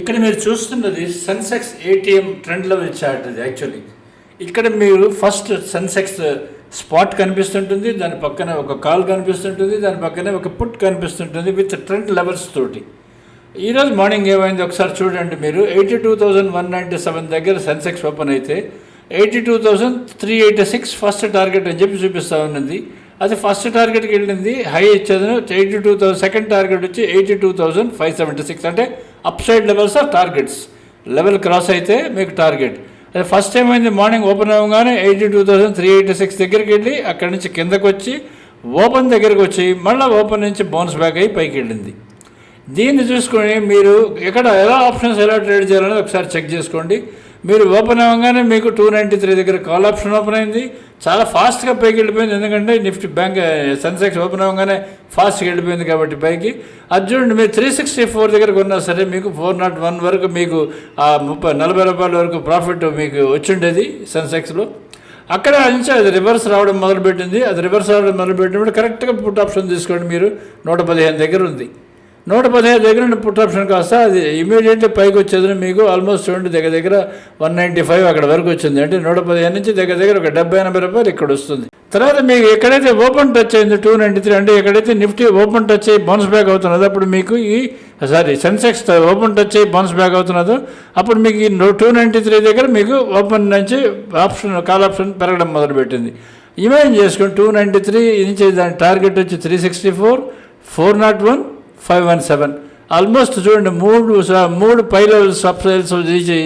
ఇక్కడ మీరు చూస్తున్నది Sensex ATM trend level chart ఇది యాక్చువల్లీ ఇక్కడ మీరు ఫస్ట్ సెన్సెక్స్ స్పాట్ కనిపిస్తుంటుంది దాని పక్కన ఒక కాల్ కనిపిస్తుంటుంది దాని పక్కనే ఒక పుట్ కనిపిస్తుంటుంది విత్ ట్రెండ్ లెవెల్స్ తోటి. ఈరోజు మార్నింగ్ ఏమైంది ఒకసారి చూడండి మీరు. Eighty two thousand one ninety seven దగ్గర సెన్సెక్స్ ఓపెన్ అయితే eighty two thousand three eighty six first target అని చెప్పి చూపిస్తూ ఉన్నది. అది ఫస్ట్ టార్గెట్కి వెళ్ళింది హై ఇచ్చేది eighty two thousand second target వచ్చి eighty two thousand five seventy six అంటే upside levels or targets level cross అయితే మీకు టార్గెట్ అదే ఫస్ట్ టైం అయింది మార్నింగ్ ఓపెన్ అవ్వగానే eighty two thousand three eighty six దగ్గరికి వెళ్ళి అక్కడి నుంచి కిందకు వచ్చి ఓపెన్ దగ్గరికి వచ్చి మళ్ళీ ఓపెన్ నుంచి బౌన్స్ బ్యాక్ అయ్యి పైకి వెళ్ళింది. దీన్ని చూసుకొని మీరు ఎక్కడ ఎలా ఆప్షన్స్ ఎలా ట్రేడ్ చేయాలనేది ఒకసారి చెక్ చేసుకోండి. మీరు ఓపెన్ అవ్వగానే మీకు టూ నైంటీ త్రీ దగ్గర కాల్ ఆప్షన్ ఓపెన్ అయింది. చాలా ఫాస్ట్గా పైకి వెళ్ళిపోయింది. ఎందుకంటే నిఫ్టీ బ్యాంక్ సెన్సెక్స్ ఓపెన్ అవ్వగానే ఫాస్ట్గా వెళ్ళిపోయింది కాబట్టి పైకి. అది చూడండి మీరు త్రీ సిక్స్టీ ఫోర్ దగ్గర కొన్నా సరే మీకు ఫోర్ నాట్ వన్ వరకు మీకు ఆ ముప్పై నలభై రూపాయల వరకు ప్రాఫిట్ మీకు వచ్చిండేది సెన్సెక్స్లో. అక్కడ నుంచి అది రివర్స్ రావడం మొదలుపెట్టింది. అది రివర్స్ రావడం మొదలుపెట్టినప్పుడు కరెక్ట్గా పుట్ ఆప్షన్ తీసుకోండి మీరు. నూట పదిహేను దగ్గర ఉంది. నూట పదిహేను దగ్గర నుండి పుట్ ఆప్షన్ కాస్త అది ఇమీడియట్లీ పైకి వచ్చేది మీకు ఆల్మోస్ట్ చూడండి దగ్గర దగ్గర వన్ నైంటీ ఫైవ్ అక్కడ వరకు వచ్చింది. అంటే నూట పదిహేను నుంచి దగ్గర దగ్గర ఒక డెబ్బై ఎనభై రూపాయలు ఇక్కడ వస్తుంది. తర్వాత మీకు ఎక్కడైతే ఓపెన్ టచ్ అయింది టూ నైంటీ త్రీ అంటే ఎక్కడైతే నిఫ్టీ ఓపెన్ టచ్ అయ్యి బౌన్స్ బ్యాక్ అవుతున్నదో అప్పుడు మీకు ఈ సారీ సెన్సెక్స్ ఓపెన్ టచ్ అయ్యి బౌన్స్ బ్యాక్ అవుతున్నదో అప్పుడు మీకు ఈ టూ నైంటీ త్రీ దగ్గర మీకు ఓపెన్ నుంచి ఆప్షన్ కాల్ ఆప్షన్ పెరగడం మొదలుపెట్టింది. ఇమాజిన్ చేసుకుని టూ నైంటీ త్రీ నుంచి దాని టార్గెట్ వచ్చి three sixty four four nought one five one seven almost చూడండి మూడు మూడు పై లెవెల్ సబ్ సేల్స్ తీసి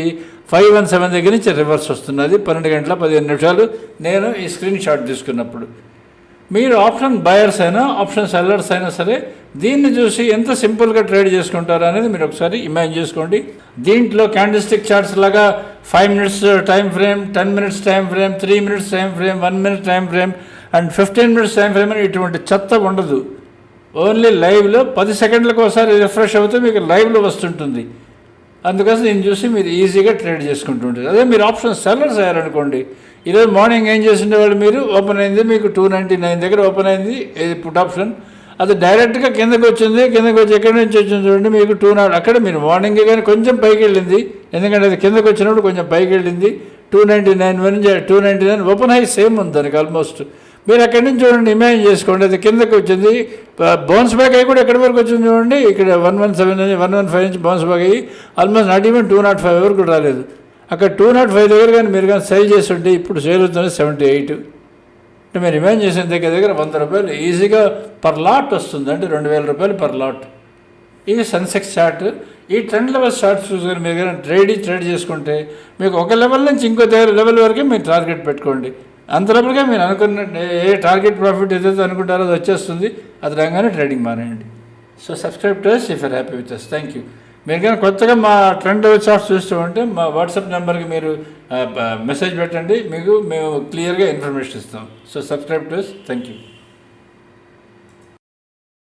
ఫైవ్ వన్ సెవెన్ దగ్గర నుంచి రివర్స్ వస్తున్నది. పన్నెండు గంటల పదిహేను నిమిషాలు నేను ఈ స్క్రీన్ షాట్ తీసుకున్నప్పుడు. మీరు ఆప్షన్ బయర్స్ అయినా ఆప్షన్ సెల్లర్స్ అయినా సరే దీన్ని చూసి ఎంత సింపుల్గా ట్రేడ్ చేసుకుంటారు అనేది మీరు ఒకసారి ఇమాజిన్ చేసుకోండి. దీంట్లో క్యాండిస్టిక్ చార్ట్స్ లాగా five minutes time frame ten minutes time frame three minutes time frame one minute time frame and fifteen minutes time frame అని ఇటువంటి చెత్త ఉండదు. ఓన్లీ లైవ్లో పది సెకండ్లకు ఒకసారి రిఫ్రెష్ అవుతూ మీకు లైవ్లో వస్తుంటుంది. అందుకోసం నేను చూసి మీరు ఈజీగా ట్రేడ్ చేసుకుంటుంటారు అదే మీరు ఆప్షన్ సెల్లర్స్ అయ్యారనుకోండి. ఈరోజు మార్నింగ్ ఏం చేసిండేవాళ్ళు మీరు? ఓపెన్ అయింది మీకు టూ నైంటీ నైన్ దగ్గర ఓపెన్ అయింది ఇది పుట్ ఆప్షన్? అది డైరెక్ట్గా కిందకు వచ్చింది కిందకు వచ్చి ఎక్కడి నుంచి వచ్చింది చూడండి మీకు టూ నాట్ అక్కడ మీరు మార్నింగ్ కానీ కొంచెం పైకి వెళ్ళింది. ఎందుకంటే అది కిందకు వచ్చినప్పుడు కొంచెం పైకి వెళ్ళింది. Two ninety nine one two ninety nine open high same ఉంది దానికి ఆల్మోస్ట్. మీరు అక్కడి నుంచి చూడండి ఇమాజిన్ చేసుకోండి. అది కిందకు వచ్చింది. బౌన్స్ బ్యాక్ అయ్యి కూడా ఎక్కడి వరకు వచ్చింది చూడండి. ఇక్కడ వన్ వన్ సెవెన్ నుంచి వన్ వన్ ఫైవ్ నుంచి బౌన్స్ బ్యాక్ అయ్యి almost not even two naught five వరకు కూడా రాలేదు. అక్కడ టూ నాట్ ఫైవ్ దగ్గర కానీ మీరు కానీ సేల్ చేస్తుంటే ఇప్పుడు సేల్ అవుతుంది సెవెంటీ ఎయిట్ అంటే మీరు ఇమాజిన్ చేసిన దగ్గర దగ్గర వంద రూపాయలు ఈజీగా పర్ లాట్ వస్తుంది. అంటే రెండు వేల రూపాయలు పర్ లాట్ ఇది సెన్సెక్స్ చార్ట్ ఈ ట్రెండ్ లెవెల్ చార్ట్ చూసుకొని మీరు కానీ ట్రేడ్ ట్రేడ్ చేసుకుంటే మీకు ఒక లెవెల్ నుంచి ఇంకో దగ్గర లెవెల్ వరకే మీరు టార్గెట్ పెట్టుకోండి. అంతలోపలిగా మీరు అనుకున్న ఏ టార్గెట్ ప్రాఫిట్ ఏదైతే అనుకుంటారో అది వచ్చేస్తుంది అది రాగానే ట్రేడింగ్ మానేయండి. So subscribe to if are happy with us thank you మీరు కానీ కొత్తగా మా ట్రెండ్ చార్ట్స్ చూస్తూ ఉంటే మా వాట్సాప్ నెంబర్కి మీరు మెసేజ్ పెట్టండి మీకు మేము క్లియర్గా ఇన్ఫర్మేషన్ ఇస్తాం. So subscribe thank you